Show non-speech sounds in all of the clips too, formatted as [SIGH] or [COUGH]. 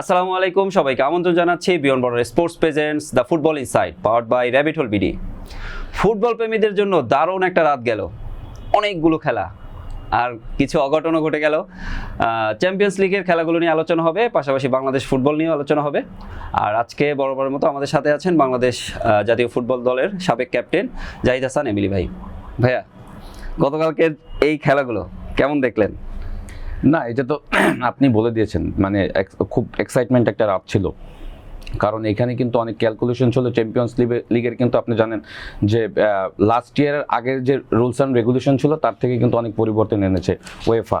আসসালামু আলাইকুম। সবাইকে আমন্ত্রণ জানাচ্ছি beyond border sports presents the football inside powered by rabbit hole BD football প্রেমীদের জন্য দারুণ একটা রাত গেল। অনেকগুলো খেলা। আর কিছু অঘটনও ঘটে গেল। চ্যাম্পিয়ন্স লিগের খেলাগুলো নিয়ে আলোচনা হবে, পাশাপাশি বাংলাদেশ ফুটবল নিয়েও আলোচনা হবে। আর আজকে বরাবরের মতো আমাদের সাথে আছেন বাংলাদেশ জাতীয় ফুটবল দলের সাবেক ক্যাপ্টেন জাহিদ হাসান এমিলি ভাই। ভাইয়া, গতকালকের এই খেলাগুলো কেমন দেখলেন? না, এটা তো [CLEARS THROAT] আপনি বলে দিয়েছেন। মানে খুব এক্সাইটমেন্ট একটা রাত ছিল। কারণ এখানে কিন্তু অনেক ক্যালকুলেশন ছিল চ্যাম্পিয়ন্স লিগের কিন্তু আপনি জানেন যে লাস্ট ইয়ারের আগের যে রুলস অ্যান্ড রেগুলেশন ছিল, তার থেকে কিন্তু অনেক পরিবর্তন এনেছে ওয়েফা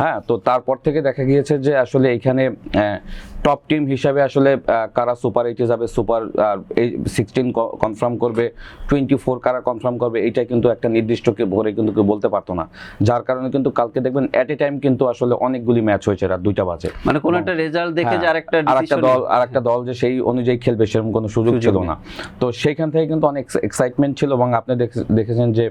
হ্যাঁ তো তারপর থেকে দেখা গিয়েছে যে, আসলে এখানে টপ টিম হিসাবে আসলে কারা সুপার এইটে যাবে সুপার সিক্সটিন কনফার্ম করবে টোয়েন্টি ফোর কারা কনফার্ম করবে এইটা কিন্তু একটা নির্দিষ্ট ভরে কিন্তু কেউ বলতে পারতো না। যার কারণে কিন্তু কালকে দেখবেন অ্যাট এ টাইম কিন্তু আসলে অনেকগুলি ম্যাচ হয়েছে রাত দুইটা বাজে। মানে কোন একটা রেজাল্ট দেখে যে আরেকটা আর একটা দল আর একটা দল যে সেই অনুযায়ী খেলবে সেরকম কোনো সুযোগ ছিল না। তো সেইখান থেকে কিন্তু অনেক এক্সাইটমেন্ট ছিল এবং আপনি দেখেছেন যে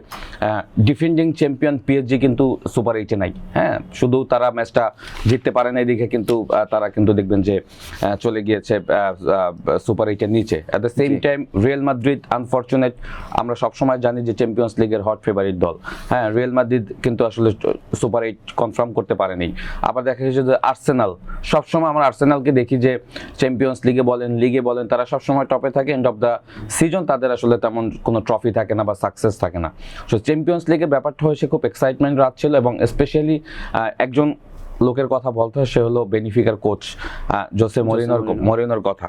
ডিফেন্ডিং চ্যাম্পিয়ন পিএসজি কিন্তু সুপার এইটে নাই। হ্যাঁ শুধু তারা ম্যাচটা জিততে পারে না এদিকে কিন্তু তারা কিন্তু দেখবেন যে চলে গিয়েছে সুপার এইটের নিচে। At the same time Real Madrid unfortunate আমরা সবসময় জানি যে চ্যাম্পিয়ন্স লিগের হট ফেভারিট দল। হ্যাঁ রিয়েল মাদ্রিদ কিন্তু আসলে সুপার এইট কনফার্ম করতে পারেনি। আবার দেখা গেছে যে আর্সেনাল সবসময় আমরা আর্সেনালকে দেখি যে চ্যাম্পিয়ন্স লিগে বলেন লিগে বলেন তারা সবসময় টপে থাকে। এন্ড অফ দ্য সিজন তাদের আসলে তেমন কোনো ট্রফি থাকে না বা সাকসেস থাকে না। সো চ্যাম্পিয়ন্স লিগের ব্যাপারটা হয়েছে খুব এক্সাইটমেন্ট রাত ছিল এবং স্পেশালি একজন লোকের কথা বলতে হয় সে হলো বেনিফিকার কোচ জোসে মরিনোর মরিনো। মরিনোর কথা।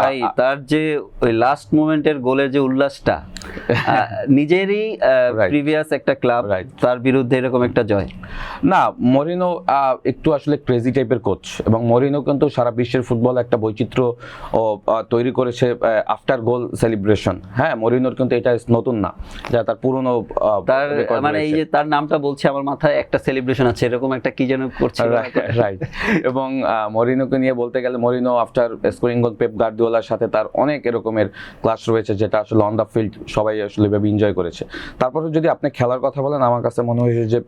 ভাই তার যে ওই লাস্ট মোমেন্টের গোলের যে উল্লাসটা নিজেরই প্রিভিয়াস [LAUGHS] একটা ক্লাব তার বিরুদ্ধে এরকম একটা জয়। না মরিনো একটু আসলে ক্রেজি টাইপের কোচ এবং মরিনো কিন্তু সারা বিশ্বের ফুটবল একটা বৈচিত্র্য তৈরি করেছে আফটার গোল সেলিব্রেশন হ্যাঁ মরিনোর কিন্তু এটা নতুন না যা তার পুরনো তার মানে এই যে তার নামটা বলছে আমার মাথায় একটা সেলিব্রেশন আছে এরকম একটা কি যেন করছে রাইট এবং মরিনোকে নিয়ে বলতে গেলে Mourinho after scoring goal Pep গার্দিওলার সাথে তার অনেক এরকমের ক্লাস রয়েছে যেটা আসলে অন দ্য ফিল্ড সবাই আসলে ভেবে এনজয় করেছে। তারপরে যদি আপনি খেলার কথা বলেন আমার কাছে মনে হয়েছে যে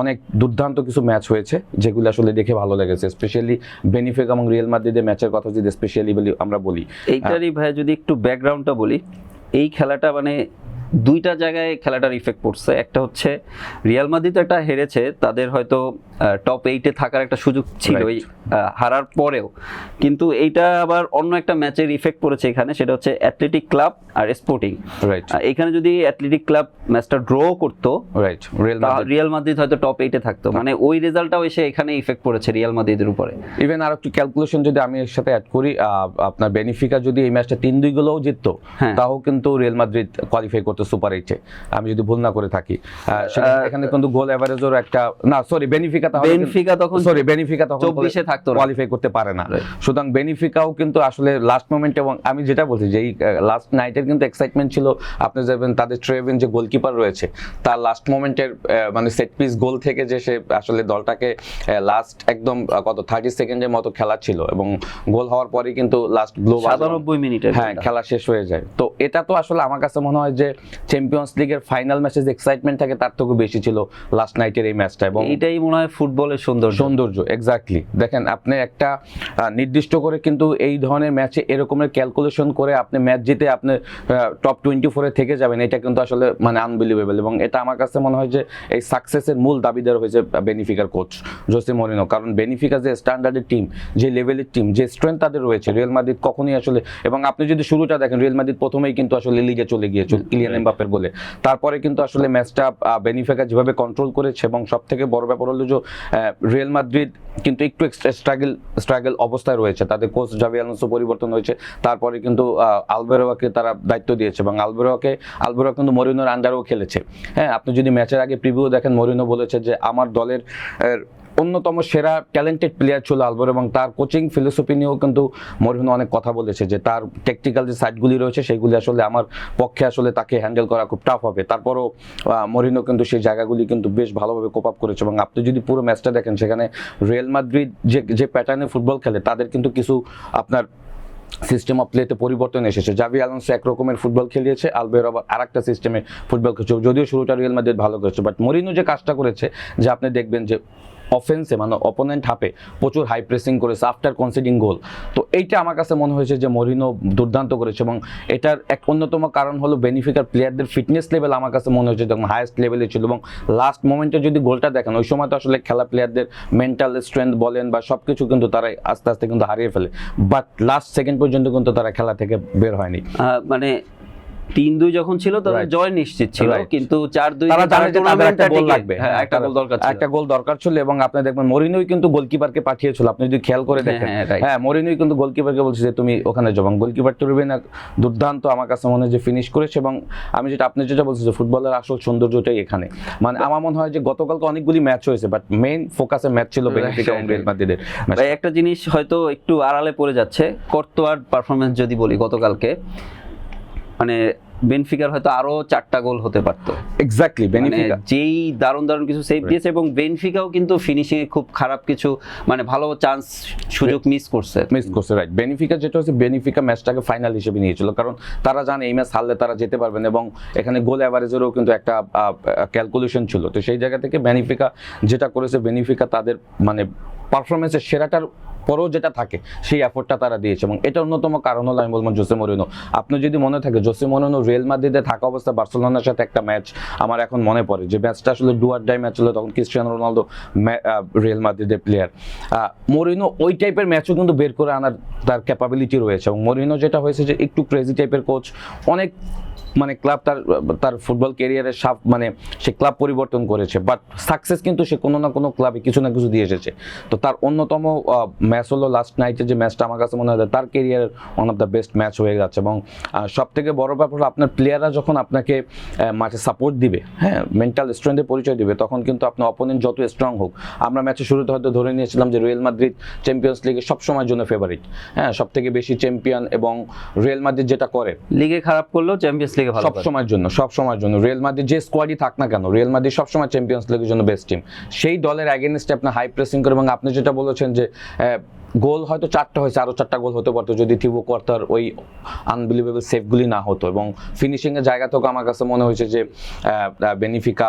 অনেক দুর্দান্ত কিছু ম্যাচ হয়েছে যেগুলো আসলে দেখে ভালো লেগেছে স্পেশালি বেনিফিক এবং রিয়েল মাদ্রিদের ম্যাচের কথা যদি স্পেশালি বলি আমরা বলি। এইটারই ভাই যদি একটু ব্যাকগ্রাউন্ডটা বলি এই খেলাটা মানে দুইটা জায়গায় খেলাটার ইফেক্ট পড়ছে। একটা হচ্ছে রিয়াল মাদ্রিদ একটা হেরেছে তাদের হয়তো টপ এইটে থাকার একটা সুযোগ ছিল আহ, হারার পরেও। কিন্তু এইটা আবার অন্য একটা ম্যাচের ইফেক্ট পড়েছে এখানে সেটা হচ্ছে অ্যাথলেটিক ক্লাব আর স্পোর্টিং রাইট এখানে যদি অ্যাথলেটিক ক্লাব ম্যাচটা ড্র করতো রাইট রিয়েল তা মাদ্রিদ হয়তো টপ এইটে থাকতো। মানে ওই রেজাল্টটাও এসে এখানে ইফেক্ট পড়েছে রিয়াল মাদ্রিদের উপরে। ইভেন আর একটু ক্যালকুলেশন যদি আমি এর সাথে অ্যাড করি আপনার বেনিফিকা যদি এই ম্যাচটা তিন দুই গোলেও জিততো হ্যাঁ। তাও কিন্তু রিয়েল মাদ্রিদ কোয়ালিফাই করতো। সুপার এইটে আমি যদি ভুল না করে থাকি। এখানে কিন্তু গোল এভারেজের একটা না সরি বেনিফিকা বেনফিকা তখন সরি বেনিফিকা তখন 24 এ থাকতো। কোয়ালিফাই করতে পারে না। সুতরাং বেনিফিকাও কিন্তু আসলে লাস্ট মোমেন্ট এবং আমি যেটা বলছি যে এই লাস্ট নাইটের কিন্তু এক্সাইটমেন্ট ছিল। আপনি যাবেন তাদের ট্রেভেন যে গোলকিপার রয়েছে তার লাস্ট মোমেন্টের মানে সেট পিস গোল থেকে যে সে আসলে দলটাকে লাস্ট একদম কত থার্টি সেকেন্ডের মতো খেলা ছিল এবং গোল হওয়ার পরে কিন্তু লাস্ট গ্লো সাতানব্বই মিনিটের হ্যাঁ খেলা শেষ হয়ে যায়। তো এটা তো আসলে আমার কাছে মনে হয় যে চ্যাম্পিয়ন্স লিগের ফাইনাল ম্যাচে যে এক্সাইটমেন্ট থাকে তার থেকেও বেশি ছিল লাস্ট নাইটের এই ম্যাচটা এবং এইটাই মনে হয় ফুটবলের সৌন্দর্য। সৌন্দর্য এক্স্যাক্টলি দেখেন আপনি একটা নির্দিষ্ট করে কিন্তু এই ধরনের ম্যাচে এরকমের ক্যালকুলেশন করে আপনি ম্যাচ জিতে আপনি টপ টোয়েন্টি ফোরে থেকে যাবেন এটা কিন্তু আসলে মানে আনবিলিভেবল এবং এটা আমার কাছে মনে হয় যে এই সাকসেসের মূল দাবিদার হয়েছে বেনিফিকার কোচ জোসে মরিনো কারণ বেনিফিকা যে স্ট্যান্ডার্ডের টিম যে লেভেলের টিম যে স্ট্রেংথ তাদের রয়েছে রিয়েল মাদ্রিদ কখনই আসলে এবং আপনি যদি শুরুটা দেখেন রিয়েল মাদ্রিদ প্রথমেই কিন্তু আসলে লিগে চলে গিয়েছিল কিলিয়ান এমবাপের গোলে। তারপরে কিন্তু আসলে ম্যাচটা বেনিফিকা যেভাবে কন্ট্রোল করেছে এবং সব থেকে বড় ব্যাপার হলো যে রিয়েল মাদ্রিদ কিন্তু একটু স্ট্রাগল স্ট্রাগল অবস্থায় রয়েছে। তাদের কোচ জাভি আলোনসো পরিবর্তন হয়েছে। তারপরে কিন্তু আলবেরোয়াকে তারা দায়িত্ব দিয়েছে এবং আলবেরোয়াকে আলবেরোয়া কিন্তু মরিনোর আন্ডারেও খেলেছে। হ্যাঁ আপনি যদি ম্যাচের আগে প্রিভিউ দেখেন মরিনো বলেছে যে, আমার দলের অন্যতম সেরা ট্যালেন্টেড প্লেয়ার ছিল আলবর এবং তার কোচিং ফিলোসফি নিয়েও কিন্তু মরিনো অনেক কথা বলেছে যে তার টেকনিক্যাল যে সাইডগুলি রয়েছে সেগুলি আসলে আমার পক্ষে আসলে তাকে হ্যান্ডেল করা খুব টাফ হবে। তারপরও মরিনো কিন্তু সেই জায়গাগুলি কিন্তু বেশ ভালোভাবে কোপ আপ করেছে এবং আপনি যদি পুরো ম্যাচটা দেখেন, সেখানে রিয়েল মাদ্রিদ যে যে প্যাটার্নে ফুটবল খেলে, তাদের কিন্তু কিছু আপনার সিস্টেম অফ প্লেতে পরিবর্তন এসেছে। জাভি এক রকমের ফুটবল খেলিয়েছে আলবের আবার আরেকটা সিস্টেমে ফুটবল খেলছে। যদিও শুরুটা রিয়েল মাদ্রিদ ভালো করেছে বাট মরিনো যে কাজটা করেছে, যে আপনি দেখবেন যে অফেন্সে মানে অপোনেন্ট হাফে প্রচুর হাই প্রেসিং করেছে আফটার কনসিডিং গোল তো এইটা আমার কাছে মনে হয়েছে যে মরিনো দুর্দান্ত করেছে এবং এটার এক অন্যতম কারণ হলো বেনিফিকার প্লেয়ারদের ফিটনেস লেভেল আমার কাছে মনে হয়েছে যখন হায়েস্ট লেভেলে ছিল এবং লাস্ট মোমেন্টে যদি গোলটা দেখেন, ওই সময় তো আসলে খেলা প্লেয়ারদের মেন্টাল স্ট্রেংথ বলেন বা সব কিছু কিন্তু তারা আস্তে আস্তে কিন্তু হারিয়ে ফেলে। বাট লাস্ট সেকেন্ড পর্যন্ত কিন্তু তারা খেলা থেকে বের হয়নি। মানে তিন দুই যখন ছিল তাদের জয় নিশ্চিত ছিল কিন্তু চার দুই তারা জানে যে তাদের একটা গোল লাগবে। হ্যাঁ একটা গোল দরকার ছিল। একটা গোল দরকার ছিল এবং আপনি দেখবেন মরিনোই কিন্তু গোলকিপারকে পাঠিয়েছিল আপনি যদি খেয়াল করে হ্যাঁ, দেখেন। হ্যাঁ. হ্যাঁ মরিনোই কিন্তু গোলকিপারকে বলছে যে তুমি ওখানে যাও। গোলকিপার টুরবিনা দুর্দান্ত আমার কাছে মনে হয় যে ফিনিশ করেছে এবং আমি যেটা আপনি যেটা বলছেন যে ফুটবলের আসল সৌন্দর্যটাই এখানে। মানে আমার মনে হয় যে গতকালকে অনেকগুলি ম্যাচ হয়েছে বাট মেইন ফোকাসে ম্যাচ ছিল বেনিফিকা এবং রিয়াল মাদ্রিদের একটা জিনিস হয়তো একটু আড়ালে পড়ে যাচ্ছে কর্তোয়ার পারফরমেন্স যদি বলি গতকালকে মানে বেনফিকার হয়তো আরও চারটা গোল হতে পারতো। এক্স্যাক্টলি বেনিফিকা যেই দারুণ দারুণ কিছু সেভ দিয়েছে এবং বেনফিকাও কিন্তু ফিনিশিং এ খুব খারাপ কিছু মানে ভালো চান্স সুযোগ মিস করছে। মিস করছে রাইট বেনিফিকা যেটা হচ্ছে বেনিফিকা ম্যাচটাকে ফাইনাল হিসেবে নিয়েছিল। কারণ তারা জানে এই ম্যাচ হারলে তারা যেতে পারবেন এবং এখানে গোল অ্যাভারেজেরও কিন্তু একটা ক্যালকুলেশন ছিল। তো সেই জায়গা থেকে বেনিফিকা যেটা করেছে বেনিফিকা তাদের মানে পারফরমেন্সের সেরাটার পরেও যেটা থাকে, সেই এফোর্টটা তারা দিয়েছে এবং এটা অন্যতম কারণ হলো আমি বলব জোসে মরিনো। আপনি যদি মনে থাকে, জোসে মরিনো রিয়েল মাদ্রিদে থাকা অবস্থা বার্সেলোনার সাথে একটা ম্যাচ আমার এখন মনে পড়ে। যে ম্যাচটা আসলে ডুয়ার ডাই ম্যাচ হলো তখন ক্রিস্টিয়ানো রোনালদো রিয়েল মাদ্রিদের প্লেয়ার মরিনো ওই টাইপের ম্যাচও কিন্তু বের করে আনার তার ক্যাপাবিলিটি রয়েছে এবং মরিনো যেটা হয়েছে যে একটু ক্রেজি টাইপের কোচ অনেক মানে ক্লাব তার তার ফুটবল ক্যারিয়ারের সাফ মানে সে ক্লাব পরিবর্তন করেছে। বাট সাকসেস কিন্তু সে কোনো না কোনো ক্লাবে কিছু না কিছু দিয়ে এসেছে। তো তার অন্যতম ম্যাচ হলো লাস্ট নাইটের যে ম্যাচটা আমার কাছে মনে হয় তার ক্যারিয়ারের one of the best match হয়ে যাচ্ছে। এবং সব থেকে বড় ব্যাপার হলো আপনার প্লেয়াররা যখন আপনাকে মাঠে সাপোর্ট দিবে হ্যাঁ মেন্টাল স্ট্রেংথের পরিচয় দিবে, তখন কিন্তু আপনার অপোনেন্ট যত স্ট্রং হোক, আমরা ম্যাচের শুরুতে হয়তো ধরে নিয়েছিলাম যে রিয়েল মাদ্রিদ চ্যাম্পিয়ন্স লিগে সবসময়ের জন্য ফেভারিট হ্যাঁ সব থেকে বেশি চ্যাম্পিয়ন এবং রিয়েল মাদ্রিদ যেটা করে লিগে খারাপ করলেও চ্যাম্পিয়ন্স লিগে ভালো সব সময়ের জন্য সব সময়ের জন্য। রিয়েল মাদ্রিদ যে স্কোয়াডই থাক না কেন রিয়েল মাদ্রিদ সবসময় চ্যাম্পিয়ন্স লিগের জন্য বেস্ট টিম সেই দলের অ্যাগেনস্টে আপনি হাই প্রেসিং করে এবং আপনি যেটা বলেছেন যে গোল হয়তো চারটা হয়েছে আরও চারটা গোল হতে পারতো যদি থিবো কর্তার ওই আনবিলিভেবল সেফগুলি না হতো। এবং ফিনিশিংয়ের জায়গা থেকে আমার কাছে মনে হয়েছে যে বেনিফিকা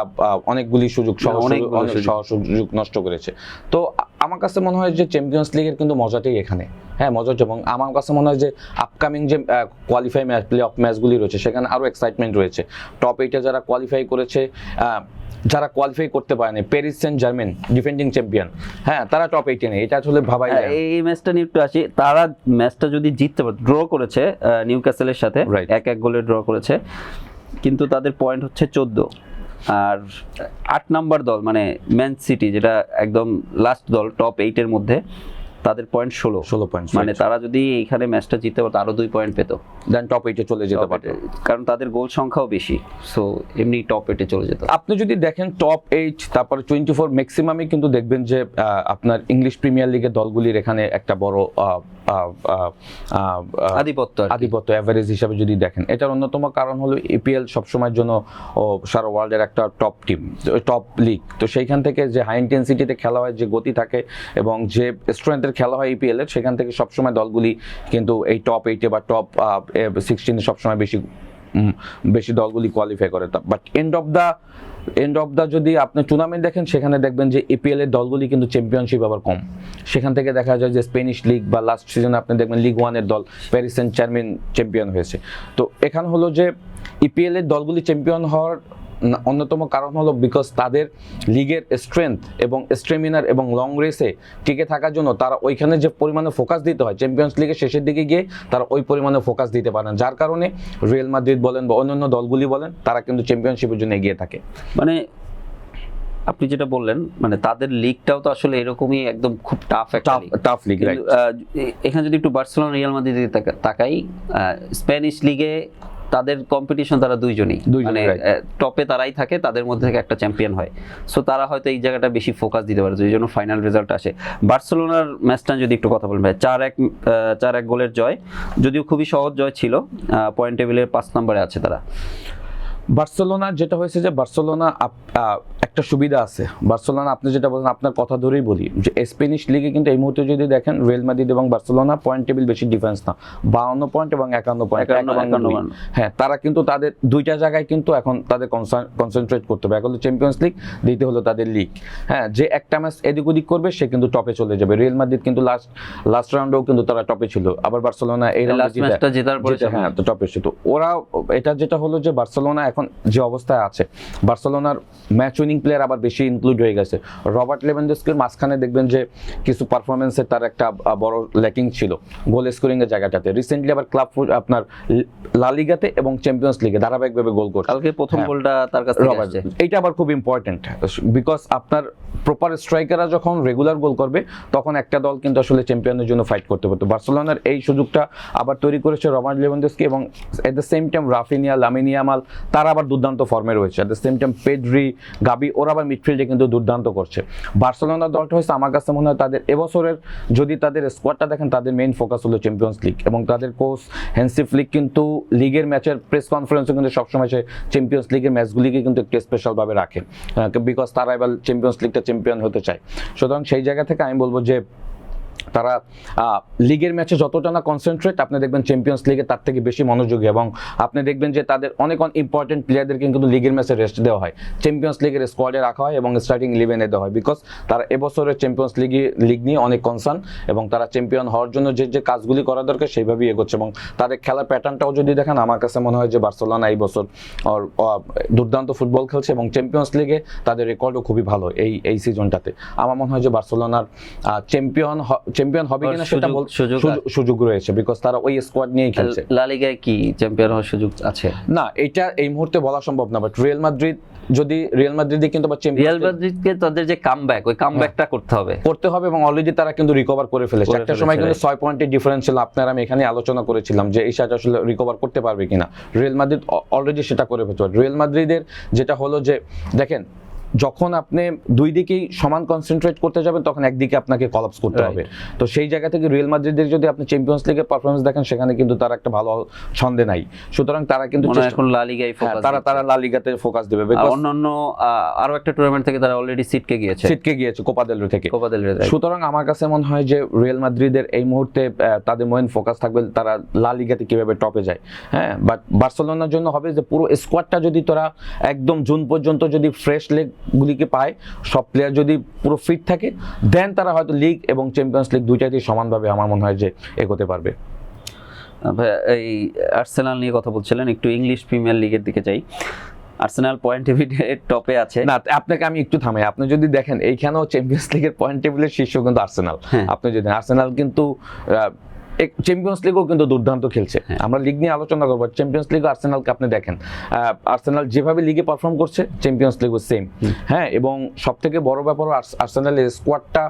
অনেকগুলি সুযোগ সহ অনেক। সহ সুযোগ নষ্ট করেছে। তো আমার কাছে মনে হয় যে চ্যাম্পিয়ন্স লিগের কিন্তু মজাটাই এখানে। হ্যাঁ মজা হচ্ছে এবং আমার কাছে মনে হয় যে আপকামিং যে কোয়ালিফাই ম্যাচ প্লে অফ ম্যাচগুলি রয়েছে সেখানে আরও এক্সাইটমেন্ট রয়েছে। টপ এইটে যারা কোয়ালিফাই করেছে যারা কোয়ালিফাই করতে পারেনি Paris Saint Germain defending champion হ্যাঁ তারা টপ এইটে নেই এটা আসলে ভাবাই যায় হ্যাঁ, এই ম্যাচটা নিয়ে একটু আসি তারা ম্যাচটা যদি জিততে পারে ড্র করেছে নিউ ক্যাসেলের সাথে. এক এক গোলে ড্র করেছে কিন্তু তাদের পয়েন্ট হচ্ছে চোদ্দ। আর আট নাম্বার দল মানে ম্যান সিটি যেটা একদম লাস্ট দল টপ এইটের মধ্যে তাদের পয়েন্ট ষোলো। ষোলো পয়েন্ট মানে তারা যদি এইখানে ম্যাচটা জিততে পারতো আরও দুই পয়েন্ট পেত। দেন টপ এইটে চলে যেতে পারে পারতো। কারণ তাদের গোল সংখ্যাও বেশি। সো এমনি টপ এইটে চলে যেত। আপনি যদি দেখেন টপ এইট তারপরে টোয়েন্টি ফোর ম্যাক্সিমামই কিন্তু দেখবেন যে আপনার ইংলিশ প্রিমিয়ার লিগের দলগুলির এখানে একটা বড় আধিপত্য আধিপত্য অ্যাভারেজ হিসাবে যদি দেখেন। এটার অন্যতম কারণ হলো এপিএল সবসময়ের জন্য সারা ওয়ার্ল্ডের একটা টপ টিম টপ লিগ তো সেইখান থেকে যে হাই ইন্টেন্সিটিতে খেলা হয় যে গতি থাকে এবং যে স্ট্রেংথের খেলা হয় এপিএল এর সেখান থেকে সবসময় দলগুলি কিন্তু এই টপ এইটে বা টপ সিক্সটিনে সবসময় বেশি বেশি দলগুলি কোয়ালিফাই করে। But end of the end of the যদি আপনি টুর্নামেন্ট দেখেন, সেখানে দেখবেন যে এপিএল এর দলগুলি কিন্তু চ্যাম্পিয়নশিপ আবার কম। সেখান থেকে দেখা যায় যে স্পেনিশ লিগ বা লাস্ট সিজনে আপনি দেখবেন লিগ ওয়ানের দল প্যারিস চেয়ারম্যান চ্যাম্পিয়ন হয়েছে। তো এখানে হলো যে ইপিএল এর দলগুলি চ্যাম্পিয়ন হওয়ার অন্যতম কারণ হলো বিকজ তাদের লিগের স্ট্রেংথ এবং স্ট্রেমিনার এবং লং রেসে টিকে থাকার জন্য তারা ওইখানে যে পরিমাণে ফোকাস দিতে হয় চ্যাম্পিয়ন্স লিগের শেষের দিকে গিয়ে তারা ওই পরিমাণে ফোকাস দিতে পারে না যার কারণে রিয়েল মাদ্রিদ বলেন বা অন্যান্য দলগুলি বলেন তারা কিন্তু চ্যাম্পিয়নশিপের জন্য এগিয়ে থাকে। মানে আপনি যেটা বললেন মানে তাদের লিগটাও তো আসলে এরকমই একদম খুব টাফ একটা টাফ লিগ এখানে যদি একটু বার্সেলোনা রিয়াল মাদ্রিদ তাকাই স্প্যানিশ লিগে তাদের কম্পিটিশন তারা দুইজনই। মানে টপে তারাই থাকে তাদের মধ্যে থেকে একটা চ্যাম্পিয়ন হয়। সো তারা হয়তো এই জায়গাটা বেশি ফোকাস দিতে পারে এই জন্য ফাইনাল রেজাল্ট আসে। বার্সেলোনার ম্যাচটা যদি একটু কথা বলবেন ভাই চার এক চার এক গোলের জয় যদিও খুবই সহজ জয় ছিল পয়েন্ট টেবিলের পাঁচ নম্বরে আছে তারা। বার্সেলোনা যেটা হয়েছে যে বার্সেলোনা একটা সুবিধা আছে। বার্সেলোনা আপনি যেটা বলেন আপনার কথা ধরেই বলি যে স্প্যানিশ লিগে কিন্তু এই মুহূর্তে যদি দেখেন রিয়েল মাদ্রিদ এবং বার্সেলোনা পয়েন্ট টেবিল বেশি ডিফারেন্স না। বাউন্ন পয়েন্ট এবং একান্ন পয়েন্ট। হ্যাঁ তারা কিন্তু তাদের দুইটা জায়গায় কিন্তু এখন তাদের কনসেন্ট্রেট করতে হবে। এক হলো চ্যাম্পিয়ন্স লিগ দ্বিতীয় হলো তাদের লিগ হ্যাঁ যে একটা ম্যাচ এদিক ওদিক করবে সে কিন্তু টপে চলে যাবে। রিয়েল মাদ্রিদ কিন্তু লাস্ট লাস্ট রাউন্ডেও কিন্তু তারা টপে ছিল। আবার বার্সেলোনা এই ম্যাচটা জেতার পরে হ্যাঁ তো টপে ছিল। ওরা এটা যেটা হলো যে বার্সেলোনা এখন যে অবস্থায় আছে বার্সেলোনার ম্যাচ উইনিং প্লেয়ার আবার বেশি ইনক্লুড হয়ে গেছে। রবার্ট লেভেনডস্কির মাঝখানে দেখবেন যে কিছু পারফরমেন্সের তার একটা বড় ল্যাকিং ছিল গোল স্কোরিং এর জায়গাটাতে। রিসেন্টলি আবার ক্লাব আপনার লালিগাতে এবং চ্যাম্পিয়ন্স লিগে ধারাবাহিকভাবে গোল করছে। কালকে প্রথম হ্যাঁ। গোলটা তার কাছে রবার্ট এইটা আবার খুব ইম্পর্টেন্ট বিকজ আপনার প্রপার স্ট্রাইকাররা যখন রেগুলার গোল করবে তখন একটা দল কিন্তু আসলে চ্যাম্পিয়নের জন্য ফাইট করতে পারতো। বার্সেলোনার এই সুযোগটা আবার তৈরি করেছে রবার্ট লেভেন্ডস্কি এবং at the same time Raphinha Lamine Yamal তারা আবার দুর্দান্ত ফর্মে রয়েছে। At the same time Pedri Gavi ওরা আবার মিডফিল্ডে কিন্তু দুর্দান্ত করছে। বার্সেলোনা দলটা হয়েছে, আমার কাছে মনে হয় তাদের এবছরের যদি তাদের স্কোয়াডটা দেখেন, তাদের মেইন ফোকাস হলো চ্যাম্পিয়ন্স লিগ এবং তাদের কোচ হ্যান্সিফ লিগ কিন্তু লিগের ম্যাচের প্রেস কনফারেন্সে কিন্তু সবসময় সে চ্যাম্পিয়ন্স লিগের ম্যাচগুলিকে কিন্তু একটু স্পেশালভাবে রাখে। বিকজ তারা এবার চ্যাম্পিয়ন্স লিগটা চ্যাম্পিয়ন হতে চায়। সুতরাং সেই জায়গা থেকে আমি বলব যে তারা লিগের ম্যাচে যতটা না কনসেন্ট্রেট আপনি দেখবেন চ্যাম্পিয়ন্স লিগে তার থেকে বেশি মনোযোগী এবং আপনি দেখবেন যে তাদের অনেক অনেক ইম্পর্টেন্ট প্লেয়ারদেরকে কিন্তু লিগের ম্যাচে রেস্ট দেওয়া হয়। চ্যাম্পিয়ন্স লিগের স্কোয়াডে রাখা হয় এবং স্টার্টিং ইলেভেনে দেওয়া হয় বিকজ তারা এবছরের চ্যাম্পিয়ন্স লিগে লিগ নিয়ে অনেক কনসার্ন এবং তারা চ্যাম্পিয়ন হওয়ার জন্য যে যে কাজগুলি করা দরকার সেইভাবেই এগোচ্ছে এবং তাদের খেলার প্যাটার্নটাও যদি দেখেন, আমার কাছে মনে হয় যে বার্সেলোনা এই বছর দুর্দান্ত ফুটবল খেলছে এবং চ্যাম্পিয়ন্স লিগে তাদের রেকর্ডও খুবই ভালো এই এই সিজনটাতে আমার মনে হয় যে বার্সেলোনার চ্যাম্পিয়ন চ্যাম্পিয়ন হবে কিনা সেটা সুযোগ- বল- সুযোগ রয়েছে বিকজ তারা ওই স্কোয়াড নিয়েই খেলছে। লা লিগায় কি চ্যাম্পিয়ন হওয়ার সুযোগ আছে? না এটা এই মুহূর্তে বলা সম্ভব না বাট রিয়েল মাদ্রিদ যদি রিয়েল মাদ্রিদই কিন্তু রিয়াল চ্যাম্পিয়ন মাদ্রিদকে তাদের যে কামব্যাক ওই কামব্যাকটা করতে হবে। করতে হবে এবং অলরেডি তারা কিন্তু রিকভার করে ফেলেছে। একটা সময় কিন্তু ছয় পয়েন্টের ডিফারেন্স ছিল আপনার আমি এখানে আলোচনা করেছিলাম যে এই সাইড আসলে রিকভার করতে পারবে কিনা। রিয়েল মাদ্রিদ অলরেডি সেটা করে ফেলছে রিয়েল মাদ্রিদের যেটা হলো যে দেখেন যখন আপনি দুই দিকেই সমান কনসেন্ট্রেট করতে যাবেন তখন একদিকে আপনাকে কলাপস করতে হবে। তো সেই জায়গা থেকে রিয়েল মাদ্রিদের যদি আপনি চ্যাম্পিয়ন্স লিগের পারফরমেন্স দেখেন সেখানে কিন্তু তার একটা ভালো ছন্দে নাই। সুতরাং তারা কিন্তু এখন লা লিগায় ফোকাস তারা তারা লা লিগাতে ফোকাস দেবে। অন্যান্য আহ, আরও একটা টুর্নামেন্ট থেকে তারা অলরেডি সিটকে গিয়েছে। ছিটকে গিয়েছে কোপা দেল রে থেকে। কোপা দেল রে সুতরাং আমার কাছে মনে হয় যে রিয়েল মাদ্রিদের এই মুহূর্তে তাদের মেইন ফোকাস থাকবে তারা লা লিগাতে কীভাবে টপে যায়। হ্যাঁ বাট বার্সেলোনার জন্য হবে যে পুরো স্কোয়াডটা যদি তোরা একদম জুন পর্যন্ত যদি ফ্রেশ লেগগুলিকে পায় সব প্লেয়ার যদি পুরো ফিট থাকে দেন তারা হয়তো লিগ এবং চ্যাম্পিয়ন্স লিগ দুইটাতেই সমানভাবে আমার মনে হয় যে এগোতে পারবে। এই আর্সেনাল নিয়ে কথা বলছিলেন একটু ইংলিশ প্রিমিয়ার লিগের দিকে যাই। আর্সেনাল পয়েন্ট টেবিলের টপে আছে। না আপনাকে আমি একটু থামাই আপনি যদি দেখেন এইখানেও চ্যাম্পিয়ন্স লিগের পয়েন্ট টেবিলের শীর্ষ কিন্তু আর্সেনাল হ্যাঁ। আপনি যদি আর্সেনাল কিন্তু চ্যাম্পিয়ন্স লিগও কিন্তু দুর্দান্ত খেলছে। হ্যাঁ। আমরা লিগ নিয়ে আলোচনা করব। চ্যাম্পিয়ন্স লিগ আর্সেনালকে আপনি দেখেন। আর্সেনাল যেভাবে লিগে পারফর্ম করছে চ্যাম্পিয়ন্স লিগও সেম হ্যাঁ এবং সব থেকে বড় ব্যাপার আর্স- আর্সেনালের স্কোয়াডটা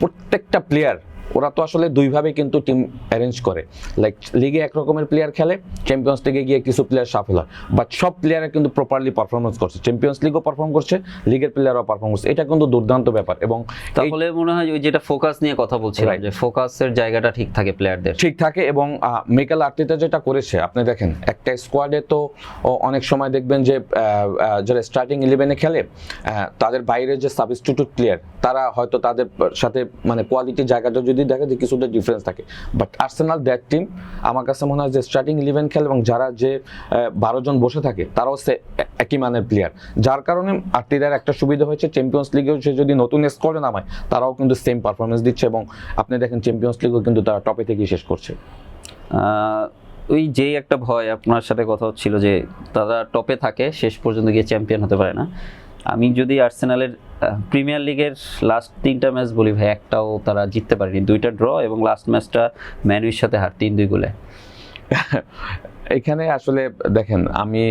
প্রত্যেকটা প্লেয়ার ওরা তো আসলে দুইভাবে কিন্তু টিম অ্যারেঞ্জ করে। লাইক লিগে এক রকমের প্লেয়ার খেলে চ্যাম্পিয়ন্স লিগে গিয়ে কিছু প্লেয়ার সাফল হয়। বাট সব প্লেয়াররা কিন্তু প্রপারলি পারফরমেন্স করছে। চ্যাম্পিয়ন্স লিগও পারফর্ম করছে লিগের প্লেয়ারও পারফর্ম করছে। এটা কিন্তু দুর্দান্ত ব্যাপার এবং তাহলে মনে হয় ওই যেটা ফোকাস নিয়ে কথা বলছিলাম Right. যে ফোকাসের জায়গাটা ঠিক থাকে প্লেয়ারদের ঠিক থাকে এবং মেকাল আর্টিতা যেটা করেছে আপনি দেখেন একটা স্কোয়াডে তো অনেক সময় দেখবেন যে যারা স্টার্টিং ইলেভেনে খেলে তাদের বাইরে যে সাবস্টিটিউট প্লেয়ার তারা হয়তো তাদের সাথে মানে কোয়ালিটির জায়গাটা যদি দেখে যে কিছুটা ডিফারেন্স থাকে। বাট আর্সেনাল দ্যাট টিম আমার কাছে মনে হয় যে স্টার্টিং ইলেভেন খেলে এবং যারা যে বারো জন বসে থাকে, তারাও সে একই মানের প্লেয়ার যার কারণে আর্টিদার একটা সুবিধা হয়েছে চ্যাম্পিয়ন্স লিগেও সে যদি নতুন স্কোয়াডে নামায়, তারাও কিন্তু সেম পারফরমেন্স দিচ্ছে এবং আপনি দেখেন চ্যাম্পিয়ন্স লিগও কিন্তু তারা টপে থেকেই শেষ করছে। ওই যেই একটা ভয় আপনার সাথে কথা হচ্ছিল যে, তারা টপে থাকে, শেষ পর্যন্ত গিয়ে চ্যাম্পিয়ন হতে পারে না। আমি যদি আর্সেনালের প্রিমিয়ার লিগের লাস্ট তিনটা ম্যাচ বলি ভাই, একটাও তারা জিততে পারেনি। দুইটা ড্র এবং লাস্ট ম্যাচটা ম্যানুইর সাথে হার, তিন দুই গোলে। [LAUGHS] এখানে আসলে দেখেন, আমি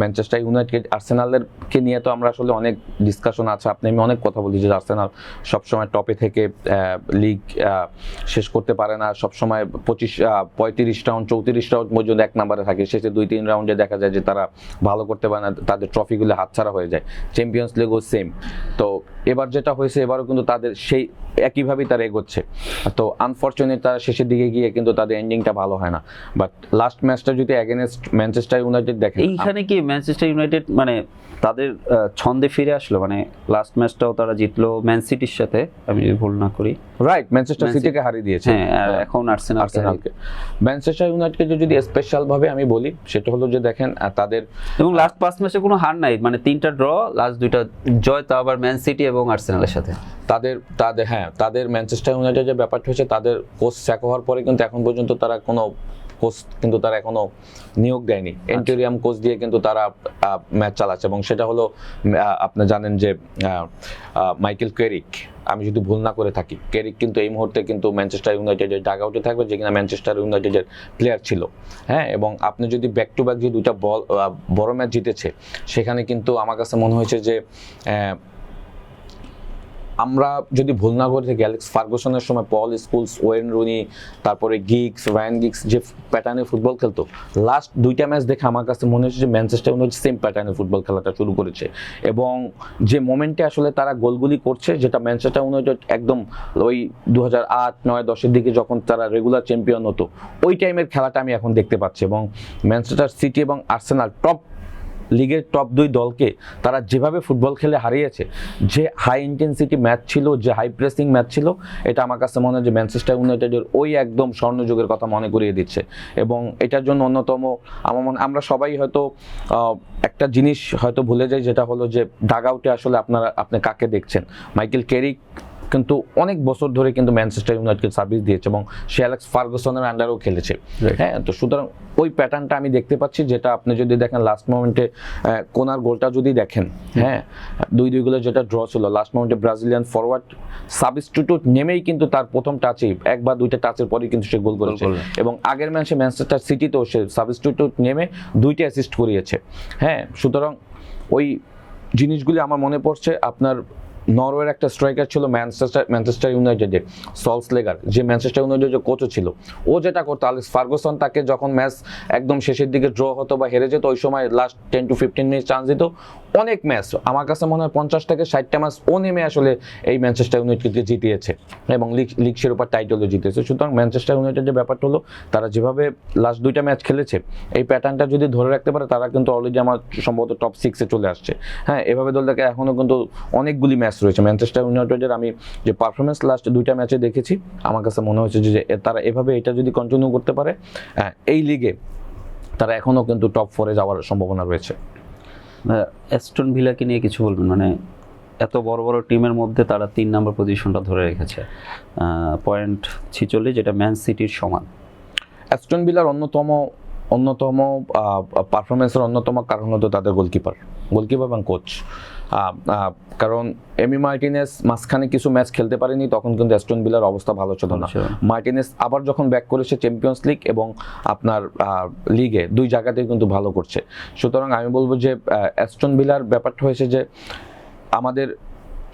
ম্যানচেস্টার ইউনাইটেড আর্সেনালের কে নিয়ে তো আমরা আসলে অনেক ডিসকাশন আছে। আপনি, আমি অনেক কথা বলি যে আর্সেনাল সবসময় টপে থেকে লিগ শেষ করতে পারে না। সবসময় পঁচিশ পঁয়ত্রিশ রাউন্ড চৌত্রিশ রাউন্ড পর্যন্ত এক নম্বরে থাকে। শেষে দুই, তিন রাউন্ডে দেখা যায় যে তারা ভালো করতে পারে না, তাদের ট্রফিগুলো হাতছাড়া হয়ে যায়। চ্যাম্পিয়ন্স লিগও সেম তো এবার যেটা হয়েছে, এবারও কিন্তু তাদের সেই একইভাবেই তারা এগোচ্ছে। তো আনফর্চুনেট তারা শেষের দিকে গিয়ে কিন্তু তাদের এন্ডিংটা ভালো হয় না। বাট লাস্ট ম্যাচটা যদি যদি অ্যাগেনস্ট ম্যানচেস্টার ইউনাইটেড দেখেন। এইখানে কি ম্যানচেস্টার ইউনাইটেড মানে তাদের ছন্দে ফিরে আসলো? মানে লাস্ট ম্যাচটাও তারা জিতলো ম্যান সিটির সাথে আমি যদি ভুল না করি। রাইট ম্যানচেস্টার সিটিকে হারিয়ে দিয়েছে। হ্যাঁ এখন আর্সেনাল আর্সেনালকে ম্যানচেস্টার ইউনাইটেডকে যদি স্পেশাল ভাবে আমি বলি সেটা হলো যে দেখেন তাদের এবং লাস্ট পাঁচ ম্যাচে কোনো হার নাই। মানে তিনটা ড্র লাস্ট দুইটা জয় তা আবার ম্যান সিটি এবং আর্সেনালের সাথে। তাদের তাদের হ্যাঁ তাদের ম্যানচেস্টার ইউনাইটেডের ব্যাপারটা হচ্ছে তাদের কোচ স্যাক হওয়ার পরে কিন্তু এখন পর্যন্ত তারা কোনো কোচ কিন্তু তারা এখনও নিয়োগ দেয়নি। এন্টোরিয়াম কোচ দিয়ে কিন্তু তারা ম্যাচ চালাচ্ছে এবং সেটা হলো আপনি জানেন যে মাইকেল কেরিক আমি যদি ভুল না করে থাকি কেরিক কিন্তু এই মুহূর্তে কিন্তু ম্যানচেস্টার ইউনাইটেডের ডাগ আউটে থাকবে যেখানে ম্যানচেস্টার ইউনাইটেডের প্লেয়ার ছিল। হ্যাঁ এবং আপনি যদি ব্যাক টু ব্যাক যে দুইটা বল বড় ম্যাচ জিতেছে সেখানে কিন্তু আমার কাছে মনে হয়েছে যে আমরা যদি ভুল না করে থাকি অ্যালেক্স ফার্গুসনের সময় পল স্কুলস ওয়েন রুনি তারপরে গিগস রায়ান গিগস যে প্যাটার্নে ফুটবল খেলতো লাস্ট দুইটা ম্যাচ দেখে আমার কাছে মনে হচ্ছে যে ম্যানচেস্টার ইউনাইটেড সেম প্যাটার্নে ফুটবল খেলাটা শুরু করেছে। এবং যে মোমেন্টে আসলে তারা গোলগুলি করছে, যেটা ম্যানচেস্টার ইউনাইটেড একদম ওই দু হাজার আট, নয়, দশের দিকে যখন তারা রেগুলার চ্যাম্পিয়ন হতো, ওই টাইমের খেলাটা আমি এখন দেখতে পাচ্ছি। এবং ম্যানচেস্টার সিটি এবং আর্সেনাল টপ লিগের টপ দুই দলকে তারা যেভাবে ফুটবল খেলে হারিয়েছে, যে হাই ইন্টেন্সিটি ম্যাচ ছিল, যে হাই প্রেসিং ম্যাচ ছিল, এটা আমার কাছে মনে হয় যে ম্যানচেস্টার ইউনাইটেডের ওই একদম স্বর্ণযুগের কথা মনে করিয়ে দিচ্ছে। এবং এটার জন্য অন্যতম আমার মনে, আমরা সবাই হয়তো একটা জিনিস হয়তো ভুলে যাই, যেটা হলো যে ডাগ আউটে আসলে আপনারা, আপনি কাকে দেখছেন? মাইকেল কেরিক কিন্তু অনেক বছর ধরে কিন্তু ম্যানচেস্টার ইউনাইটেড সার্ভিস দিয়েছে এবং সে অ্যালেক্স ফার্গুসনের আন্ডারও খেলেছে। হ্যাঁ তো সুতরাং ওই প্যাটার্নটা আমি দেখতে পাচ্ছি যেটা আপনি যদি দেখেন লাস্ট মোমেন্টে কোনার গোলটা যদি দেখেন হ্যাঁ দুই দুই গোলে যেটা ড্র ছিল লাস্ট মোমেন্টে ব্রাজিলিয়ান ফরওয়ার্ড সাবস্টিটিউট নেমেই কিন্তু তার প্রথম টাচেই এক বা দুইটা টাচের পরেই কিন্তু সে গোল করেছে। এবং আগের ম্যাচে ম্যানচেস্টার সিটিতেও সে সাবস্টিটিউট নেমে দুইটা অ্যাসিস্ট করিয়েছে। হ্যাঁ সুতরাং ওই জিনিসগুলি আমার মনে পড়ছে আপনার নরওয়ের একটা স্ট্রাইকার ছিল ম্যানচেস্টার ম্যানচেস্টার ইউনাইটেডের সলস লেগার যে ম্যানচেস্টার ইউনাইটেডের কোচও ছিল। ও যেটা করতো আলেক্স ফার্গুসন তাকে যখন ম্যাচ একদম শেষের দিকে ড্র হতো বা হেরে যেত, ওই সময় last ten to fifteen minute chance দিত। অনেক ম্যাচ আমার কাছে মনে হয় পঞ্চাশ থেকে ষাটটা ম্যাচ ও নেমে আসলে এই ম্যানচেস্টার ইউনাইটেডকে জিতিয়েছে এবং লিগ লিগ শিরোপার টাইটেলও জিতেছে। সুতরাং ম্যানচেস্টার ইউনাইটেডের ব্যাপারটা হলো, তারা যেভাবে লাস্ট দুইটা ম্যাচ খেলেছে, এই প্যাটার্নটা যদি ধরে রাখতে পারে, তারা কিন্তু অলরেডি আমার সম্ভবত টপ সিক্সে চলে আসছে। হ্যাঁ এভাবে দলটাকে এখনও কিন্তু অনেকগুলি ম্যাচ রয়েছে। ম্যানচেস্টার ইউনাইটেডের আমি যে পারফরমেন্স লাস্ট দুইটা ম্যাচে দেখেছি আমার কাছে মনে হয়েছে যে তারা এভাবে এটা যদি কন্টিনিউ করতে পারে এই লিগে তারা এখনও কিন্তু টপ ফোরে যাওয়ার সম্ভাবনা রয়েছে। অ্যাস্টন ভিলাকে নিয়ে কিছু বলবেন? মানে এত বড় বড় টিমের মধ্যে তারা তিন নম্বর পজিশনটা ধরে রেখেছে। পয়েন্ট ছিচল্লিশ যেটা ম্যান সিটির সমান। অ্যাস্টন ভিলার অন্যতম অন্যতম পারফরমেন্সের অন্যতম কারণ হতো তাদের গোলকিপার গোলকিপার এবং কোচ কারণ এমি মার্টিনেস মাঝখানে কিছু ম্যাচ খেলতে পারেনি তখন কিন্তু অ্যাস্টন ভিলার অবস্থা ভালো ছিল না। মার্টিনেস আবার যখন ব্যাক করেছে চ্যাম্পিয়ন্স লিগ এবং আপনার লিগে দুই জায়গাতেই কিন্তু ভালো করছে সুতরাং আমি বলব যে অ্যাস্টন ভিলার ব্যাপারটা হয়েছে যে আমাদের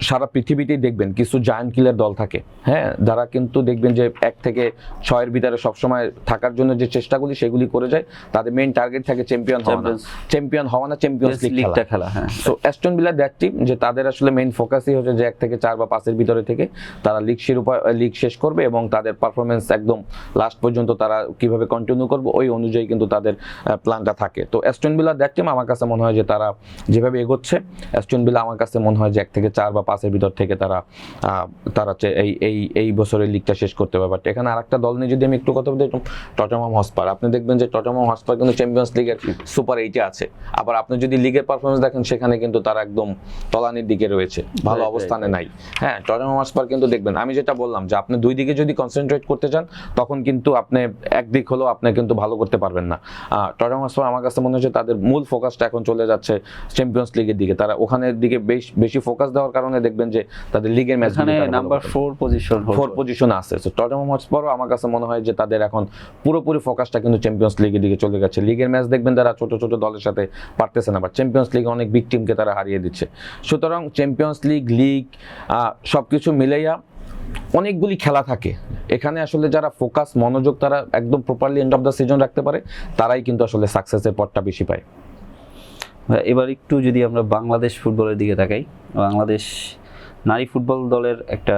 সারা পৃথিবীতেই দেখবেন কিছু জায়ান্ট কিলার দল থাকে। হ্যাঁ যারা কিন্তু দেখবেন যে এক থেকে ছয়ের ভিতরে সবসময় থাকার জন্য যে চেষ্টাগুলি সেগুলি করে যায় তাদের মেইন টার্গেট থাকে চ্যাম্পিয়ন হওয়া না। চ্যাম্পিয়ন হওয়া না চ্যাম্পিয়ন্স লিগ লিগটা খেলা। হ্যাঁ। So Aston Villa that team যে তাদের আসলে মেইন ফোকাসই হচ্ছে যে এক থেকে চার বা পাঁচের ভিতরে থেকে তারা লিগ শিরোপা লিগ শেষ করবে এবং তাদের পারফরমেন্স একদম লাস্ট পর্যন্ত তারা কীভাবে কন্টিনিউ করবে ওই অনুযায়ী কিন্তু তাদের প্ল্যানটা থাকে। তো অ্যাস্টন ভিলা দ্যাট টিম আমার কাছে মনে হয় যে তারা যেভাবে এগোচ্ছে অ্যাস্টন ভিলা আমার কাছে মনে হয় যে এক থেকে চার বা পাঁচের ভিতর থেকে তারা তারা এই এই এই বছরের লিগটা শেষ করতে পারবে বাট এখানে আরেকটা দল নিয়ে যদি আমি একটু কথা বলি টটমাম হসপার আপনি দেখবেন যে টটমাম হসপার কিন্তু চ্যাম্পিয়ন্স লিগের সুপার এইটে আছে। আবার আপনি যদি লিগের পারফরমেন্স দেখেন সেখানে কিন্তু তারা একদম তলানির দিকে রয়েছে। ভালো অবস্থানে নাই। হ্যাঁ টটমাম হসপার কিন্তু দেখবেন আমি যেটা বললাম যে আপনি দুই দিকে যদি কনসেন্ট্রেট করতে চান তখন কিন্তু আপনি একদিক হলেও আপনি কিন্তু ভালো করতে পারবেন না। টটমাম হসপার আমার কাছে মনে হচ্ছে তাদের মূল ফোকাসটা এখন চলে যাচ্ছে চ্যাম্পিয়ন্স লিগের দিকে। তারা ওখানের দিকে বেশ বেশি ফোকাস দেওয়ার কারণে দেখবেন যে তাদের লিগের ম্যাচ এখানে number four position four position আছে। তো টটনহাম হটস্পারও আমার কাছে মনে হয় যে তাদের এখন পুরোপুরি ফোকাসটা কিন্তু চ্যাম্পিয়ন্স লিগের দিকে চলে গেছে। লিগের ম্যাচ দেখবেন তারা ছোট ছোট দলের সাথে পারতেছে না বাট চ্যাম্পিয়ন্স লিগে অনেক বিগ টিমকে তারা হারিয়ে দিচ্ছে। সুতরাং চ্যাম্পিয়ন্স লিগ লিগ সব কিছু মিলাইয়া অনেকগুলি খেলা থাকে। এখানে আসলে যারা ফোকাস মনোযোগ তারা একদম properly end of the season রাখতে পারে তারাই কিন্তু আসলে সাকসেসের পথটা বেশি পায়। এবার একটু যদি আমরা বাংলাদেশ ফুটবলের দিকে তাকাই, বাংলাদেশ নারী ফুটবল দলের একটা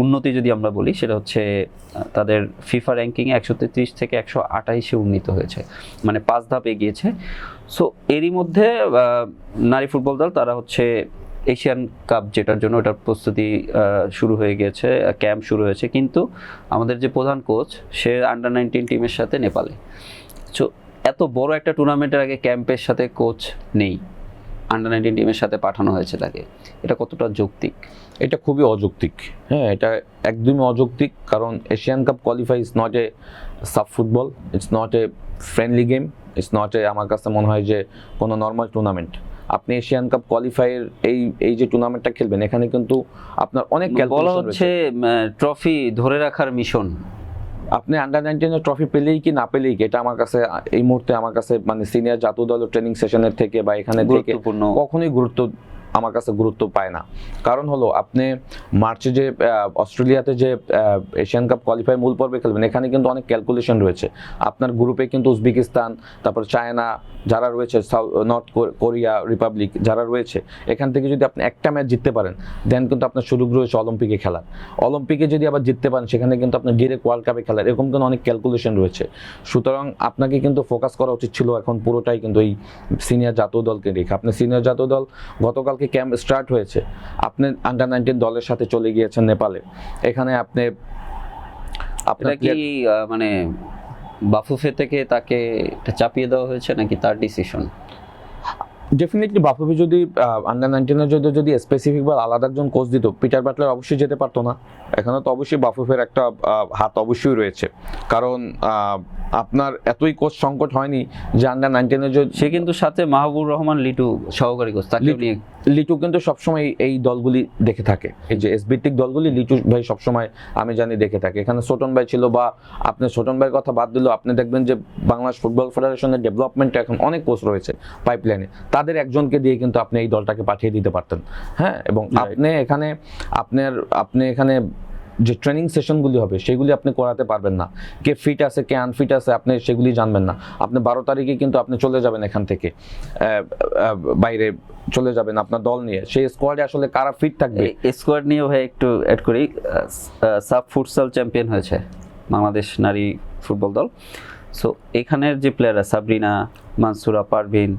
উন্নতি যদি আমরা বলি, সেটা হচ্ছে তাদের ফিফা র্যাঙ্কিংয়ে একশো তেত্রিশ থেকে একশো আঠাইশে উন্নীত হয়েছে মানে পাঁচ ধাপ এগিয়েছে। সো এরই মধ্যে নারী ফুটবল দল, তারা হচ্ছে এশিয়ান কাপ যেটার জন্য ওটার প্রস্তুতি শুরু হয়ে গেছে ক্যাম্প শুরু হয়েছে। কিন্তু আমাদের যে প্রধান কোচ, সে আন্ডার নাইনটিন টিমের সাথে নেপালে। সো এত বড় একটা টুর্নামেন্টের আগে ক্যাম্পের সাথে কোচ নেই। আন্ডার নাইনটিন টিমের সাথে পাঠানো হয়েছে তাকে। এটা কতটা যৌক্তিক? এটা খুবই অযৌক্তিক। হ্যাঁ এটা একদমই অযৌক্তিক কারণ Asian cup qualify is not a sub football it's not a friendly game it's not a আমার কাছে মনে হয় যে কোনো নর্মাল টুর্নামেন্ট আপনি এশিয়ান কাপ কোয়ালিফাইয়ের এই এই যে টুর্নামেন্টটা খেলবেন এখানে কিন্তু আপনার অনেক বলা হচ্ছে ট্রফি ধরে রাখার মিশন আপনি আন্ডার নাইনটিনের ট্রফি পেলেই কি না পেলেই কি? এটা আমার কাছে এই মুহূর্তে আমার কাছে মানে সিনিয়র জাতীয় দলের ট্রেনিং সেশনের থেকে বা এখানে থেকে গুরুত্বপূর্ণ। কখনোই গুরুত্ব আমার কাছে গুরুত্ব পায় না। কারণ হলো, আপনি মার্চে যে অস্ট্রেলিয়াতে যে এশিয়ান কাপ কোয়ালিফাই মূল পর্বে খেলবেন, এখানে কিন্তু অনেক ক্যালকুলেশন রয়েছে। আপনার গ্রুপে কিন্তু উজবেকিস্তান, তারপর চায়না যারা রয়েছে সাউথ নর্থ কোরিয়া রিপাবলিক যারা রয়েছে, এখান থেকে যদি আপনি একটা ম্যাচ জিততে পারেন দেন কিন্তু আপনার সুযোগ রয়েছে অলিম্পিকে খেলার। অলিম্পিকে যদি আবার জিততে পারেন, সেখানে কিন্তু আপনার ডিরেক্ট ওয়ার্ল্ড কাপে খেলার, এরকম কিন্তু অনেক ক্যালকুলেশন রয়েছে। সুতরাং আপনাকে কিন্তু ফোকাস করা উচিত ছিল, এখন পুরোটাই কিন্তু এই সিনিয়র জাতীয় দলকে রেখে। আপনি সিনিয়র জাতীয় দল গতকালকে ক্যাম্প স্টার্ট হয়েছে। আপনি আন্ডার নাইনটিন দলের সাথে চলে গিয়েছেন নেপালে। এখানে আপনি আপনার কি মানে বাফুফে থেকে তাকে চাপিয়ে দেওয়া হয়েছে নাকি তার ডিসিশন ডেফিনেটলি বাফুফি যদি আন্ডার নাইনটিনের যদি যদি স্পেসিফিক বা আলাদা একজন কোচ দিত পিটার বাটলার অবশ্যই যেতে পারতো না। এখানে তো অবশ্যই বাফুফের একটা হাত অবশ্যই রয়েছে। কারণ আপনার এতই কোচ সংকট হয়নি যে আন্ডার নাইনটিনের সে কিন্তু সাথে মাহবুব রহমান লিটু সহকারী কোচ তাকে লিটু- নিয়ে লিটু কিন্তু সবসময় এই- এই দলগুলি দেখে থাকে। এই যে এসবিটিক দলগুলি লিটু ভাই সবসময় আমি জানি দেখে থাকে। এখানে ছোটন ভাই ছিল বা আপনি ছোটন ভাইয়ের কথা বাদ দিলেও আপনি দেখবেন যে বাংলাদেশ ফুটবল ফেডারেশনের ডেভেলপমেন্টে এখন অনেক কোচ রয়েছে পাইপলাইনে তাদের একজনকে দিয়ে কিন্তু আপনি এই দলটাকে পাঠিয়ে দিতে পারতেন। হ্যাঁ? এবং আপনি এখানে আপনার আপনি এখানে যে ট্রেনিং সেশনগুলি হবে সেগুলি আপনি করাতে পারবেন না। কে ফিট আছে কে আনফিট আছে আপনি সেগুলি জানবেন না। আপনি বারো তারিখে কিন্তু আপনি চলে যাবেন এখান থেকে। বাইরে চলে যাবেন আপনার দল নিয়ে। সেই স্কোয়াডে আসলে কারা ফিট থাকবে? স্কোয়াড নিয়ে ভাই একটু অ্যাড করি। সাব ফুটসাল চ্যাম্পিয়ন হয়েছে বাংলাদেশ নারী ফুটবল দল। সো এখানের যে প্লেয়াররা সাবরিনা মানসুরা পারভিন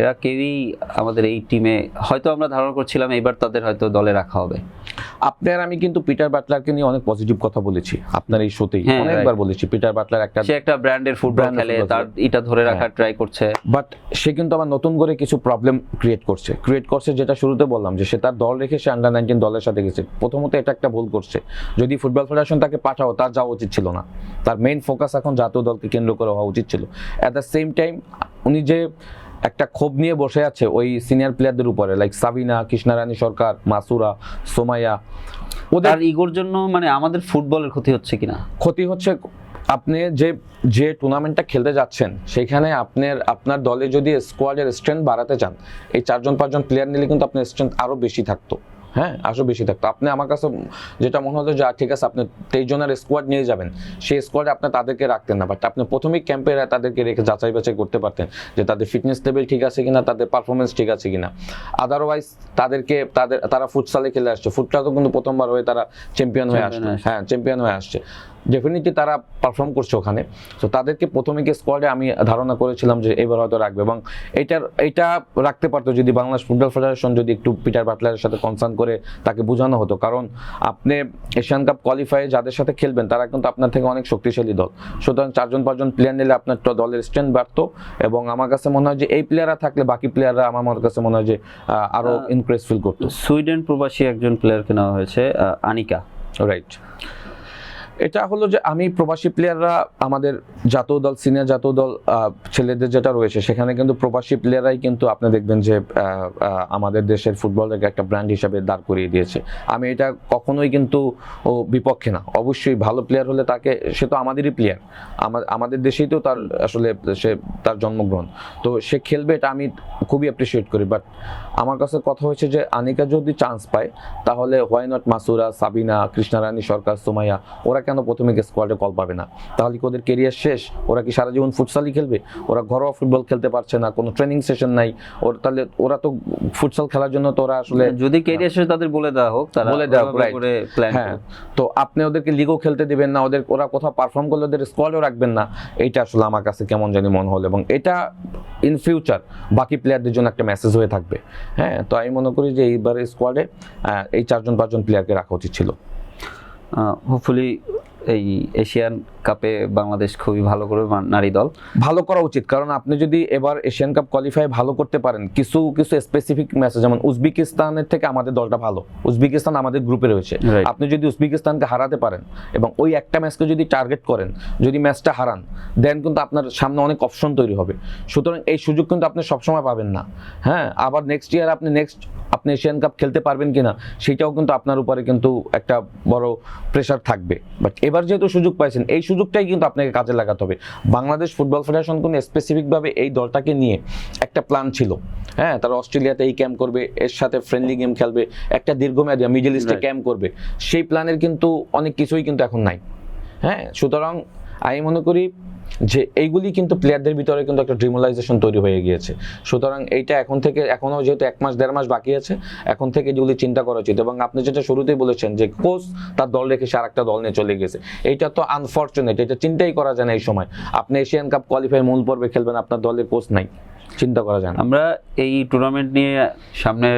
এরা কেউই আমাদের এই টিমে হয়তো আমরা ধারণা করছিলাম এবার তাদের হয়তো দলে রাখা হবে। আপনার আমি কিন্তু পিটার বাটলারকে নিয়ে অনেক পজিটিভ কথা বলেছি আপনার এই শোতেই হ্যাঁ, অনেকবার বলেছি পিটার বাটলার একটা সে একটা ব্র্যান্ডের ফুটবল খেলে তার এটা ধরে রাখার ট্রাই করছে। বাট সে কিন্তু আবার নতুন করে কিছু প্রবলেম ক্রিয়েট করছে। ক্রিয়েট করছে যেটা শুরুতে বললাম যে সে তার দল রেখে সে আন্ডার নাইনটিন দলের সাথে গেছে। প্রথমত এটা একটা ভুল করছে। যদি ফুটবল ফেডারেশন তাকে পাঠাও তার যাওয়া উচিত ছিল না। তার মেইন ফোকাস এখন জাতীয় দলকে কেন্দ্র করে হওয়া উচিত ছিল। অ্যাট দ্য সেম টাইম উনি যে একটা ক্ষোভ নিয়ে বসে আছে ওই সিনিয়র প্লেয়ারদের উপরে লাইক সাবিনা কৃষ্ণারানী সরকার মাসুরা সোমাইয়া। ওদের ইগোর জন্য মানে আমাদের ফুটবলের ক্ষতি হচ্ছে কিনা? ক্ষতি হচ্ছে আপনি যে যে টুর্নামেন্টটা খেলতে যাচ্ছেন সেখানে আপনার আপনার দলে যদি স্কোয়াডের স্ট্রেংথ বাড়াতে চান এই চারজন পাঁচজন প্লেয়ার নিলে কিন্তু আপনার স্ট্রেংথ আরও বেশি থাকতো। হ্যাঁ আসো বেশি থাকতো। আপনি আমার কাছে যেটা মনে হতো যে ঠিক আছে আপনি তেইশ জনের স্কোয়াড নিয়ে যাবেন। সেই স্কোয়াডে আপনি তাদেরকে রাখতেন না। বাট আপনি প্রথমেই ক্যাম্পে তাদেরকে রেখে যাচাই বাছাই করতে পারতেন যে তাদের ফিটনেস লেভেল ঠিক আছে কিনা তাদের পারফরমেন্স ঠিক আছে কিনা। আদারওয়াইজ তাদেরকে তাদের তারা ফুটসালে খেলে আসছে। ফুটসালও কিন্তু প্রথমবার হয়ে তারা চ্যাম্পিয়ন হয়ে হয়ে আসছে। হ্যাঁ চ্যাম্পিয়ন হয়ে আসছে। ডেফিনেটলি তারা পারফর্ম করছে ওখানে। তো তাদেরকে প্রথমে গিয়ে স্কোয়াডে আমি ধারণা করেছিলাম যে এবার হয়তো রাখবে এবং এইটার এইটা রাখতে পারতো যদি বাংলাদেশ ফুটবল ফেডারেশন যদি একটু পিটার বাটলারের সাথে কনসার্ন করে তাকে বোঝানো হতো। কারণ আপনি এশিয়ান কাপ কোয়ালিফাই যাদের সাথে খেলবেন তারা কিন্তু আপনার থেকে অনেক শক্তিশালী দল। সুতরাং চারজন পাঁচজন প্লেয়ার নিলে আপনার দলের স্ট্রেংথ বাড়তো এবং আমার কাছে মনে হয় যে এই প্লেয়াররা থাকলে বাকি প্লেয়াররা আমার কাছে মনে হয় যে আরও আরও ইনক্রেস ফিল করতো। সুইডেন প্রবাসী একজন প্লেয়ারকে নেওয়া হয়েছে আনিকা। রাইট এটা হলো যে আমি প্রবাসী প্লেয়াররা আমাদের জাতীয় দল সিনিয়র জাতীয় দল ছেলেদের যেটা রয়েছে, সেখানে কিন্তু প্রবাসী প্লেয়াররাই কিন্তু আপনি দেখবেন যে আমাদের দেশের ফুটবলটাকে একটা ব্র্যান্ড হিসাবে দাঁড় করিয়ে দিয়েছে। আমি এটা কখনোই কিন্তু, ও, বিপক্ষে না। অবশ্যই ভালো প্লেয়ার হলে তাকে, সে তো আমাদেরই প্লেয়ার আমাদের দেশেই তো তার, আসলে সে, তার জন্মগ্রহণ। তো সে খেলবে এটা আমি খুবই অ্যাপ্রিসিয়েট করি। বাট আমার কাছে কথা হচ্ছে যে আনিকা যদি চান্স পায় তাহলে হোয়াই নট মাসুরা সাবিনা কৃষ্ণারানী সরকার সোমাইয়া ওরা কেন প্রথমে স্কোয়াডে কল পাবে না? তাহলে কি ওদের কেরিয়ার শেষ? ওরা কি সারা জীবন ফুটসালই খেলবে? ওরা ঘরোয়া ফুটবল খেলতে পারছে না কোনো ট্রেনিং সেশন নাই। ওর তাহলে ওরা তো ফুটসাল খেলার জন্য তো ওরা আসলে যদি কেরিয়ার শেষে তাদের বলে দেওয়া হোক তারা বলে দেওয়া হোক, প্ল্যান হ্যাঁ। তো আপনি ওদেরকে লিগও খেলতে দিবেন না ওদের ওরা কোথাও পারফর্ম করলে ওদের স্কোয়াডও রাখবেন না এইটা আসলে আমার কাছে কেমন জানি মনে হলো। এবং এটা ইন ফিউচার বাকি প্লেয়ারদের জন্য একটা মেসেজ হয়ে থাকবে। হ্যাঁ তো আমি মনে করি যে এইবার স্কোয়াডে এই চারজন পাঁচজন প্লেয়ারকে রাখা উচিত ছিল। হোপফুলি এই এশিয়ান কাপে বাংলাদেশ খুবই ভালো করবে নারী দল। ভালো করা উচিত কারণ আপনি যদি এবার এশিয়ান কাপ কোয়ালিফাই ভালো করতে পারেন কিছু কিছু স্পেসিফিক ম্যাচ যেমন উজবেকিস্তানের থেকে আমাদের দলটা ভালো। উজবেকিস্তান আমাদের গ্রুপে রয়েছে। আপনি যদি উজবেকিস্তানকে হারাতে পারেন এবং ওই একটা ম্যাচকে যদি টার্গেট করেন যদি ম্যাচটা হারান দেন কিন্তু আপনার সামনে অনেক অপশন তৈরি হবে। সুতরাং এই সুযোগ কিন্তু আপনি সবসময় পাবেন না। হ্যাঁ আবার নেক্সট ইয়ার আপনি নেক্সট আপনি এশিয়ান কাপ খেলতে পারবেন কিনা সেটাও কিন্তু আপনার উপরে কিন্তু একটা বড় প্রেশার থাকবে। বাট এবার যেহেতু সুযোগ পাইছেন এই সুযোগটাই কিন্তু আপনাকে কাজে লাগাতে হবে। বাংলাদেশ ফুটবল ফেডারেশন কিন্তু স্পেসিফিকভাবে এই দলটাকে নিয়ে একটা প্ল্যান ছিল। হ্যাঁ তারা অস্ট্রেলিয়াতে এই ক্যাম্প করবে এর সাথে ফ্রেন্ডলি গেম খেলবে একটা দীর্ঘমেয়াদী মিডল ইস্টে ক্যাম্প করবে। সেই প্ল্যানের কিন্তু অনেক কিছুই কিন্তু এখন নাই। হ্যাঁ সুতরাং আমি মনে করি যে এইগুলি কিন্তু প্লেয়ারদের ভিতরে কিন্তু একটা ড্রিমোলাইজেশন তৈরি হয়ে গিয়েছে। সুতরাং এইটা এখন থেকে, এখনও যেহেতু এক মাস, দেড় মাস বাকি আছে, এখন থেকে যেগুলি চিন্তা করা উচিত এবং আপনি যেটা শুরুতেই বলেছেন যে কোচ তার দল রেখে সে আরেকটা দল নিয়ে চলে গেছে, এইটা তো আনফর্চুনেট এটা চিন্তাই করা যায় না এই সময়। আপনি এশিয়ান কাপ কোয়ালিফাই মূল পর্বে খেলবেন, আপনার দলের কোচ নাই। চিন্তা করা যায় আমরা এই টুর্নামেন্ট নিয়ে সামনে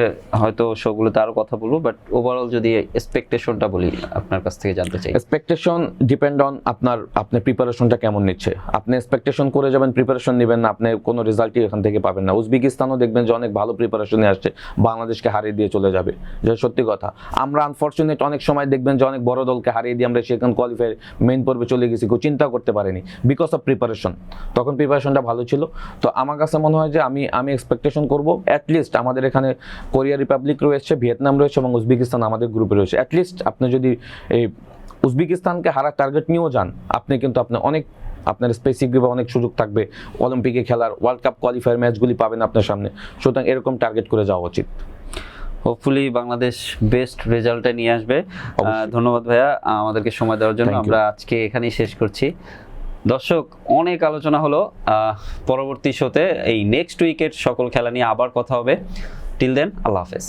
হয়তো শোগুলোতে আরও কথা বলব বাট ওভারঅল যদি এক্সপেকটেশনটা বলি আপনার কাছ থেকে জানতে চাই। এক্সপেকটেশন ডিপেন্ড অন আপনার আপনার প্রিপারেশনটা কেমন নিচ্ছে। আপনি এক্সপেকটেশন করে যাবেন প্রিপারেশন নেবেন না আপনি কোনো রেজাল্টই এখান থেকে পাবেন না। উজবেকিস্তানও দেখবেন যে অনেক ভালো প্রিপারেশনে আসছে বাংলাদেশকে হারিয়ে দিয়ে চলে যাবে। যে সত্যি কথা। আমরা আনফর্চুনেট অনেক সময় দেখবেন যে অনেক বড় দলকে হারিয়ে দিয়ে আমরা সেখানে কোয়ালিফাই মেইন পর্বে চলে গেছি কেউ চিন্তা করতে পারিনি। বিকজ অফ প্রিপারেশন তখন প্রিপারেশনটা ভালো ছিল। তো আমার কাছে মনে হয় যে আমি আমি এক্সপেকটেশন করব। অ্যাটলিস্ট আমাদের এখানে কোরিয়া রিপাবলিক রয়েছে ভিয়েতনাম রয়েছে এবং উজবেকিস্তান আমাদের গ্রুপে রয়েছে। অ্যাটলিস্ট আপনি যদি এই উজবেকিস্তানকে হারার টার্গেট নিয়েও যান আপনি কিন্তু আপনি অনেক আপনার স্পেসিফিকভাবে অনেক সুযোগ থাকবে। অলিম্পিকে খেলার ওয়ার্ল্ড কাপ কোয়ালিফায়ার ম্যাচগুলি পাবেন আপনার সামনে। সুতরাং এরকম টার্গেট করে যাওয়া উচিত। হোপফুলি বাংলাদেশ বেস্ট রেজাল্টটা নিয়ে আসবে। ধন্যবাদ ভাইয়া আমাদেরকে সময় দেওয়ার জন্য। আমরা আজকে এখানেই শেষ করছি। দর্শক, অনেক আলোচনা হলো পরবর্তী শোতে এই নেক্সট উইকের সকল খেলা নিয়ে আবার কথা হবে। টিল দেন আল্লাহ হাফেজ।